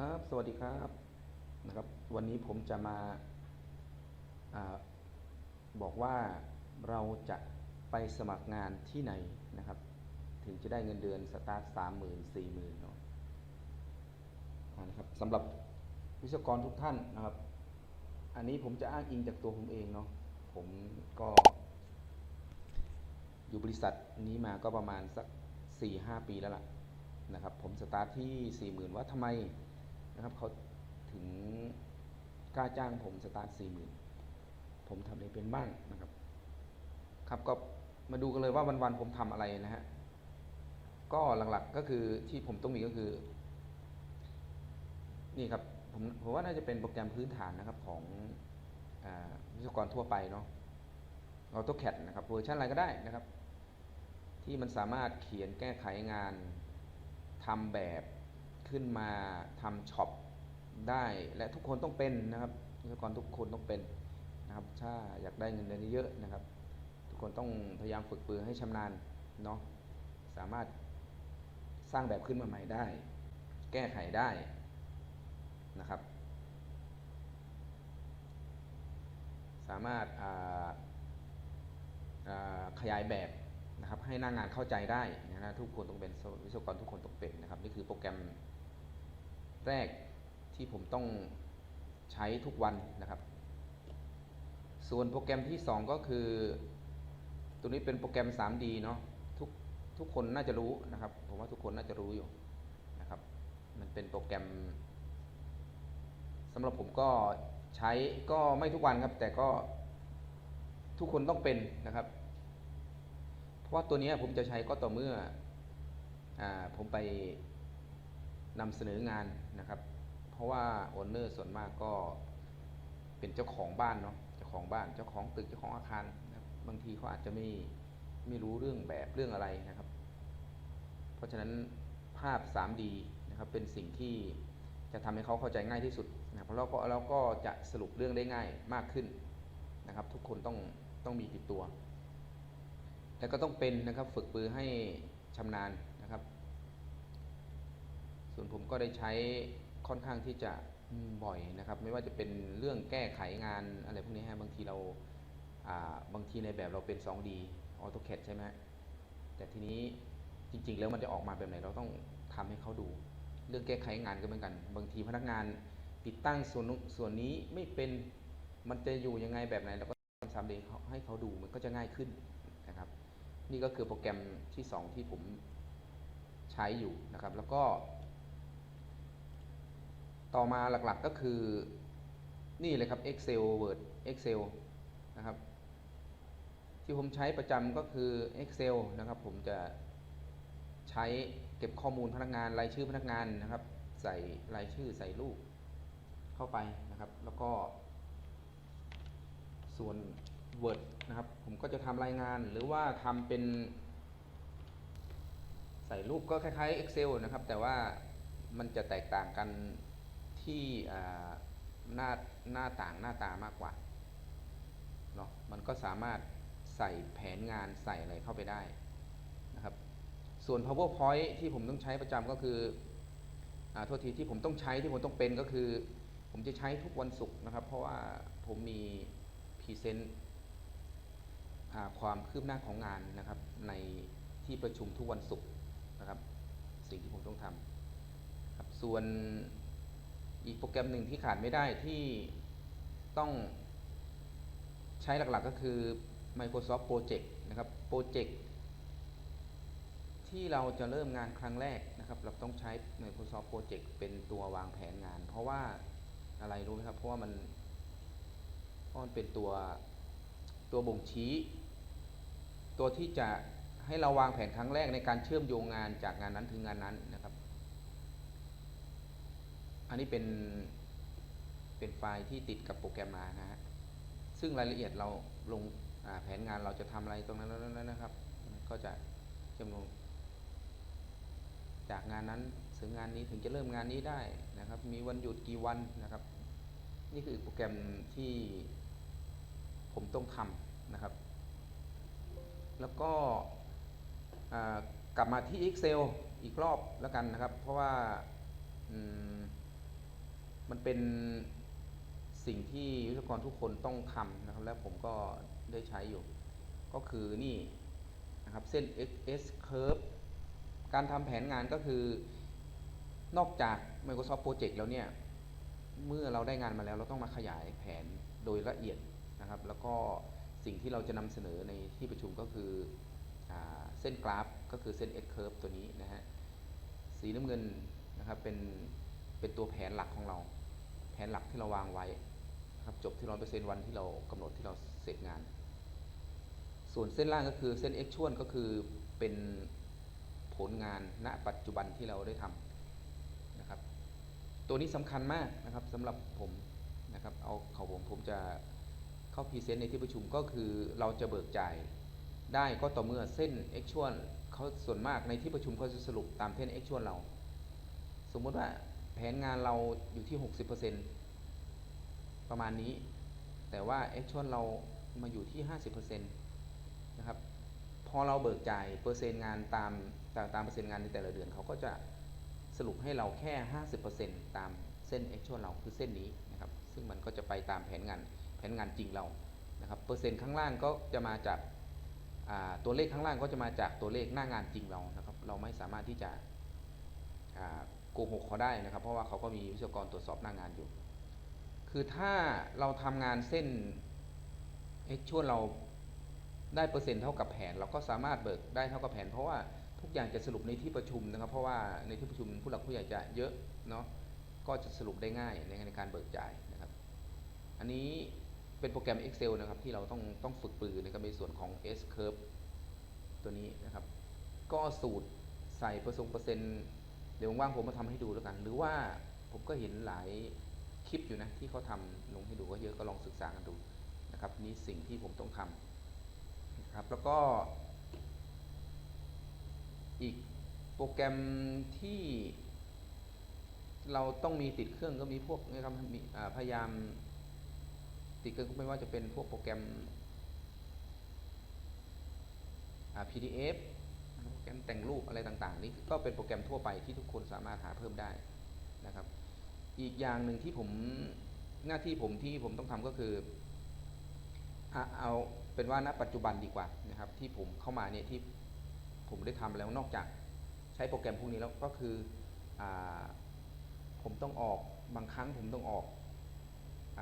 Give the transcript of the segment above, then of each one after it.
ครับสวัสดีครับนะครับ วันนี้ผมจะมาอาบอกว่าเราจะไปสมัครงานที่ไหนนะครับ ถึงจะได้เงินเดือนสตาร์ทสามหมื่นสี่หมื่นเนาะนะครับสำหรับวิศวกรทุกท่านนะครับ อันนี้ผมจะอ้างอิงจากตัวผมเองเนาะผมก็อยู่บริษัทนี้มาก็ประมาณสักสี่ห้าปีแล้วล่ะนะครับ ผมสตาร์ทที่สี่หมื่นว่าทำไม นะครับเขาถึงกล้าจ้างผมสตาร์ทสี่หมื่นผมทำอะไรเป็นบ้างนะครับ ครับก็มาดูกันเลยว่าวันๆผมทำอะไรนะฮะก็หลักๆก็คือที่ผมต้องมีก็คือ นี่ครับผมผมว่าน่าจะเป็นโปรแกรมพื้นฐานนะครับของวิศวกรทั่วไปเนาะ AutoCAD นะครับเวอร์ชันอะไรก็ได้นะครับ ที่มันสามารถเขียนแก้ไขงานทำแบบ ขึ้นมาทำช็อปได้และทุกคนต้องเป็นนะครับวิศวกรทุกคนต้องเป็นนะครับถ้าอยากได้เงินเดือนเยอะนะครับ ทุกคนต้องพยายามฝึกปือให้ชำนาญเนาะสามารถสร้างแบบขึ้นมาใหม่ได้ แก้ไขได้นะครับ สามารถาาขยายแบบนะครับให้หน้างานเข้าใจได้นะทุกคนต้องเป็นวิศวกรทุกคนต้องเป็นนะครับ นี่คือโปรแกรม แรกที่ผมต้องใช้ทุกวันนะครับ ส่วนโปรแกรมที่ 2 ก็คือ ตัวนี้เป็นโปรแกรม 3D เนาะทุกทุกคนน่าจะรู้นะครับ ผมว่าทุกคนน่าจะรู้อยู่นะครับ มันเป็นโปรแกรมสำหรับผมก็ใช้ก็ไม่ทุกวันครับ แต่ก็ทุกคนต้องเป็นนะครับ เพราะว่าตัวนี้ผมจะใช้ก็ต่อเมื่ออผมไป นำเสนองานนะครับ เพราะว่าโอนเนอร์ส่วนมากก็เป็นเจ้าของบ้านเนาะเจ้าของบ้านเจ้าของตึกเจ้าของอาคารนะบบางทีเขาอาจจะไม่ไม่รู้เรื่องแบบเรื่องอะไรนะครับ เพราะฉะนั้นภาพ 3D นะครับเป็นสิ่งที่จะทำให้เขาเข้าใจง่ายที่สุดนะครับแล้วก็เราก็จะสรุปเรื่องได้ง่ายมากขึ้นนะครับ ทุกคนต้องต้องมีติดตัวแล้วก็ต้องเป็นนะครับฝึกปือให้ชำนาญนะครับ ส่วนผม ก็ได้ใช้ค่อนข้างที่จะบ่อยนะครับ ไม่ว่าจะเป็นเรื่องแก้ไขงานอะไรพวกนี้ฮะบางทีเราบางทีในแบบเราเป็น 2D AutoCAD ใช่ไหมแต่ทีนี้จริง ๆ แล้วมันจะออกมาแบบไหนเราต้องทำให้เขาดู เรื่องแก้ไขงานก็เหมือนกัน บางทีพนักงานติดตั้งส่วนส่วนนี้ไม่เป็นมันจะอยู่ยังไงแบบไหนเราก็ทำสามเดให้เขาดูมันก็จะง่ายขึ้นนะครับ นี่ก็คือโปรแกรมที่ 2 ที่ผมใช้อยู่นะครับ แล้วก็ ต่อมาหลักๆก็คือนี่เลยครับ Excel Word Excel นะครับ ที่ผมใช้ประจำก็คือ Excel นะครับ ผมจะใช้เก็บข้อมูลพนักงานรายชื่อพนักงานนะครับ ใส่รายชื่อใส่รูปเข้าไปนะครับ แล้วก็ส่วน Word นะครับ ผมก็จะทำรายงานหรือว่าทำเป็น ใส่รูปก็คล้ายๆ Excel นะครับ แต่ว่ามันจะแตกต่างกัน ที่หน้าหน้าต่างหน้าตามากกว่าเนาะมันก็สามารถใส่แผนงานใส่อะไรเข้าไปได้นะครับ ส่วน PowerPoint ที่ผมต้องใช้ประจำก็คืออ่าโทษทีที่ผมต้องใช้ที่ผมต้องเป็นก็คือ ผมจะใช้ทุกวันศุกร์นะครับ เพราะว่าผมมีพรีเซนต์ความคืบหน้าของงานนะครับ ในที่ประชุมทุกวันศุกร์นะครับ สิ่งที่ผมต้องทำครับส่วน อีกโปรแกรมหนึ่งที่ขาดไม่ได้ที่ต้องใช้หลักๆก็คือ Microsoft Project นะครับ Project ที่เราจะเริ่มงานครั้งแรกนะครับ เราต้องใช้ Microsoft Project เป็นตัววางแผนงาน เพราะว่าอะไรรู้ไหมครับ เพราะว่ามันเพราะมันเป็นตัวตัวบ่งชี้ ตัวที่จะให้เราวางแผนครั้งแรกในการเชื่อมโยงงานจากงานนั้นถึงงานนั้นน อันนี้เป็นเป็นไฟล์ที่ติดกับโปรแกรมมานะฮะซึ่งรายละเอียดเราลงาแผนงานเราจะทำอะไรตรงนั้นนั้นนะครับ ก็จะเชื่องจากงานนั้นถึงงานนี้ถึงจะเริ่มงานนี้ได้นะครับ มีวันหยุดกี่วันนะครับ นี่คือโปรแกรมที่ผมต้องทำนะครับ แล้วก็กลับมาที่ Excel อีกรอบแล้วกันนะครับ เพราะว่า มันเป็นสิ่งที่วิศวกรทุกคนต้องทำนะครับ และผมก็ได้ใช้อยู่ ก็คือนี่นะครับเส้น XS curve การทำแผนงานก็คือนอกจาก Microsoft Project แล้วเนี่ย เมื่อเราได้งานมาแล้วเราต้องมาขยายแผนโดยละเอียดนะครับ แล้วก็สิ่งที่เราจะนำเสนอในที่ประชุมก็คืออเส้นกราฟก็คือเส้น S curve ตัวนี้นะฮะสีน้ำเงินนะครับเป็นเป็นตัวแผนหลักของเรา แผนหลักที่เราวางไว้นะครับจบที่ร้อยเปอร์เซ็นต์วันที่เรากำหนดที่เราเสร็จงาน ส่วนเส้นล่างก็คือเส้น x ชว n ก็คือเป็นผลงานณปัจจุบันที่เราได้ทำนะครับ ตัวนี้สำคัญมากนะครับสำหรับผมนะครับเอาเขาผมผมจะเข้าพรีเซนต์ในที่ประชุมก็คือเราจะเบิกจ่ายได้ก็ต่อเมื่อเส้น x ชว n เขาส่วนมากในที่ประชุมเขาจะสรุปตามเส้น x ชว n เรา สมมติว่า แผนงานเราอยู่ที่ 60%ประมาณนี้ แต่ว่า x ชว n เรามาอยู่ที่ 50%นะครับ พอเราเบิกจ่ายเปอร์เซ็นต์งานตามตามตามเปอร์เซ็นต์งานในแต่ละเดือนเขาก็จะสรุปให้เราแค่ 50%ตามเส้น x ชว n เราคือเส้นนี้นะครับ ซึ่งมันก็จะไปตามแผนงานแผนงานจริงเรานะครับ เปอร์เซ็นต์ข้างล่างก็จะมาจากาตัวเลขข้างล่างก็จะมาจากตัวเลขหน้างานจริงเรานะครับ เราไม่สามารถที่จะ โกหกเขาได้นะครับ เพราะว่าเขาก็มีวิศวกรตรวจสอบหน้างานอยู่ คือถ้าเราทำงานเส้น x ชว n เราได้เปอร์เซ็นต์เท่ากับแผน เราก็สามารถเบิกได้เท่ากับแผน เพราะว่าทุกอย่างจะสรุปในที่ประชุมนะครับ เพราะว่าในที่ประชุมผู้หลักผู้ใหญ่จะเยอะเนาะก็จะสรุปได้ง่ายในในการเบิกจ่ายนะครับ อันนี้เป็นโปรแกรม Excel นะครับที่เราต้องต้องฝึกปรือนะครับในส่วนของ S curve ตัวนี้นะครับ ก็สูตรใส่เปอร์เซ็นต์ เดี๋ยวว่างผมมาทำให้ดูแล้วกัน หรือว่าผมก็เห็นหลายคลิปอยู่นะที่เขาทำลงให้ดูก็เยอะก็ลองศึกษากันดูนะครับนี่สิ่งที่ผมต้องทำนะครับแล้วก็อีกโปรแกรมที่เราต้องมีติดเครื่องก็มีพวกนะครับมีพยายามติดเครื่องก็ไม่ว่าจะเป็นพวกโปรแกรม PDF รแกรมแต่งรูปอะไรต่างๆ นี่ก็เป็นโปรแกรมทั่วไปที่ทุกคนสามารถหาเพิ่มได้นะครับ อีกอย่างหนึ่งที่ผมหน้าที่ผมที่ผมต้องทำก็คืออะเอาเป็นว่าณปัจจุบันดีกว่านะครับ ที่ผมเข้ามาเนี่ยที่ผมได้ทำแล้วนอกจากใช้โปรแกรมพวกนี้แล้วก็คืออผมต้องออกบางครั้งผมต้องออกอ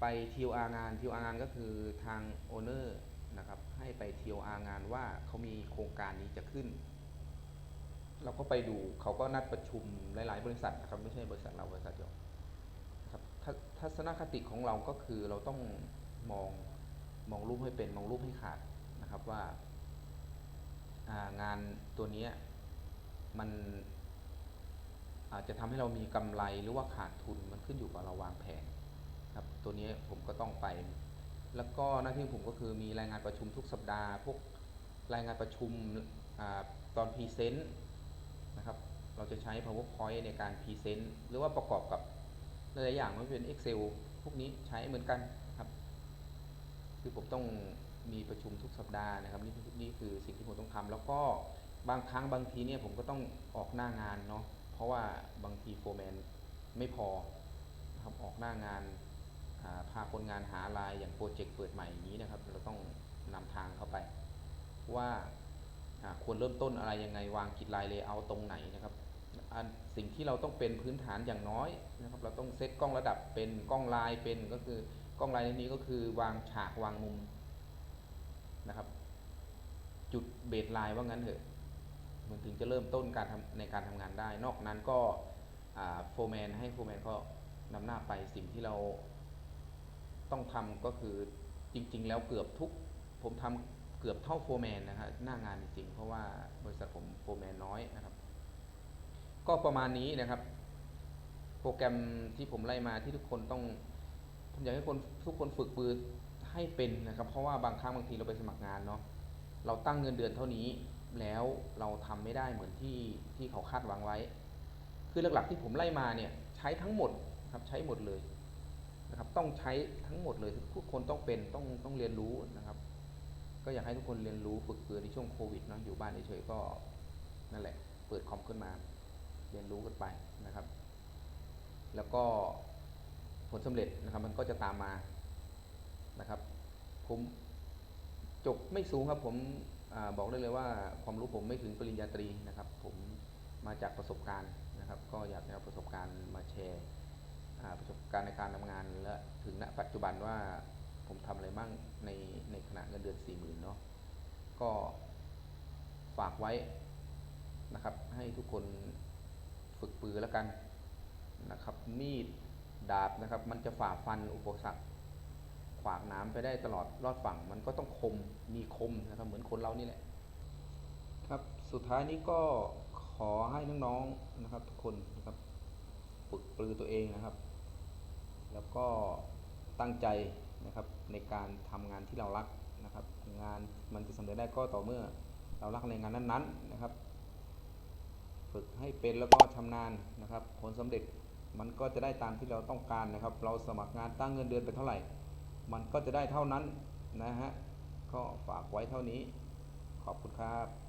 ไป TOR งาน TOR งานก็คือทาง Owner นะครับ ให้ไป TOR งานว่าเขามีโครงการนี้จะขึ้น เราก็ไปดูเขาก็นัดประชุมหลาย ๆ บริษัทนะครับไม่ใช่บริษัทเราบริษัทเดียวครับทัศนคติของเราก็คือเราต้องมองมองรูปให้เป็นมองรูปให้ขาดนะครับว่าางานตัวนี้มันอาจจะทำให้เรามีกำไรหรือว่าขาดทุนมันขึ้นอยู่กับเราวางแผนครับตัวนี้ผมก็ต้องไป แล้วก็หน้าที่ผมก็คือมีรายงานประชุมทุกสัปดาห์ พวกรายงานประชุมอตอนพรีเซนต์นะครับ เราจะใช้ powerpoint ในการพรีเซนต์หรือว่าประกอบกับหลายๆอย่างมันเป็น Excel พวกนี้ใช้เหมือนกันครับ คือผมต้องมีประชุมทุกสัปดาห์นะครับนี่นี่คือสิ่งที่ผมต้องทำแล้วก็บางครั้งบางทีเนี่ยผมก็ต้องออกหน้างานเนาะเพราะว่าบางทีโฟร์แมนไม่พอนะครับออกหน้างาน พาคนงานหาลายอย่างโปรเจกต์เปิดใหม่อย่างนี้นะครับ เราต้องนำทางเข้าไป ว่าควรเริ่มต้นอะไรยังไงวางกิจลายเลเยอร์ตรงไหนนะครับสิ่งที่เราต้องเป็นพื้นฐานอย่างน้อยนะครับ เราต้องเซตกล้องระดับเป็นกล้องลายเป็นก็คือกล้องลายในนี้ก็คือวางฉากวางมุมนะครับ จุดเบสไลน์ว่างั้นเถอะมันถึงจะเริ่มต้นการทำในการทำงานได้ นอกนั้นก็โฟร์แมนให้โฟร์แมนก็นำหน้าไปสิ่งที่เรา ต้องทำก็คือจริง ๆ แล้วเกือบทุก ผมทำเกือบเท่าโฟร์แมนนะครับหน้างานจริงๆ เพราะว่าบริษัทผมโฟร์แมนน้อยนะครับ ก็ประมาณนี้นะครับ โปรแกรมที่ผมไล่มาที่ทุกคนต้องผมอยากให้คนทุกคนฝึกปืนให้เป็นนะครับ เพราะว่าบางครั้งบางทีเราไปสมัครงานเนาะเราตั้งเงินเดือนเท่านี้แล้วเราทำไม่ได้เหมือนที่ที่เขาคาดหวังไว้ คือหลักๆที่ผมไล่มาเนี่ยใช้ทั้งหมดครับใช้หมดเลย นะครับต้องใช้ทั้งหมดเลยทุกคนต้องเป็นต้องต้องเรียนรู้นะครับ ก็อยากให้ทุกคนเรียนรู้ฝึกปืนในช่วงโควิดเนาะอยู่บ้านเฉยๆก็นั่นแหละ เปิดคอมขึ้นมา เรียนรู้กันไปนะครับ แล้วก็ผลสำเร็จนะครับมันก็จะตามมานะครับ ผมจบไม่สูงครับผมอบอกได้เลยว่าความรู้ผมไม่ถึงปริญญาตรีนะครับ ผมมาจากประสบการณ์นะครับ ก็อยากจะเอาประสบการณ์มาแชร์ ประสบการณ์ในการทำงานและถึงณปัจจุบันว่าผมทำอะไรบ้างในในขณะเงินเดือนสี่หมื่นเนาะก็ฝากไว้นะครับ ให้ทุกคนฝึกปือแล้วกันนะครับ มีดดาบนะครับ มันจะฝ่าฟันอุปสรรคขวางน้ำไปได้ตลอดรอดฝั่งมันก็ต้องคมมีคมนะครับ เหมือนคนเรานี่แหละ ครับสุดท้ายนี้ก็ขอให้น้องๆนะครับ ทุกคนนะครับ ฝึกปรือตัวเองนะครับ แล้วก็ตั้งใจนะครับในการทำงานที่เรารักนะครับ งานมันจะสำเร็จได้ก็ต่อเมื่อเรารักในงานนั้นๆนะครับ ฝึกให้เป็นแล้วก็ชำนาญนะครับ ผลสำเร็จมันก็จะได้ตามที่เราต้องการนะครับ เราสมัครงานตั้งเงินเดือนไปเท่าไหร่ มันก็จะได้เท่านั้นนะฮะก็ฝากไว้เท่านี้ขอบคุณครับ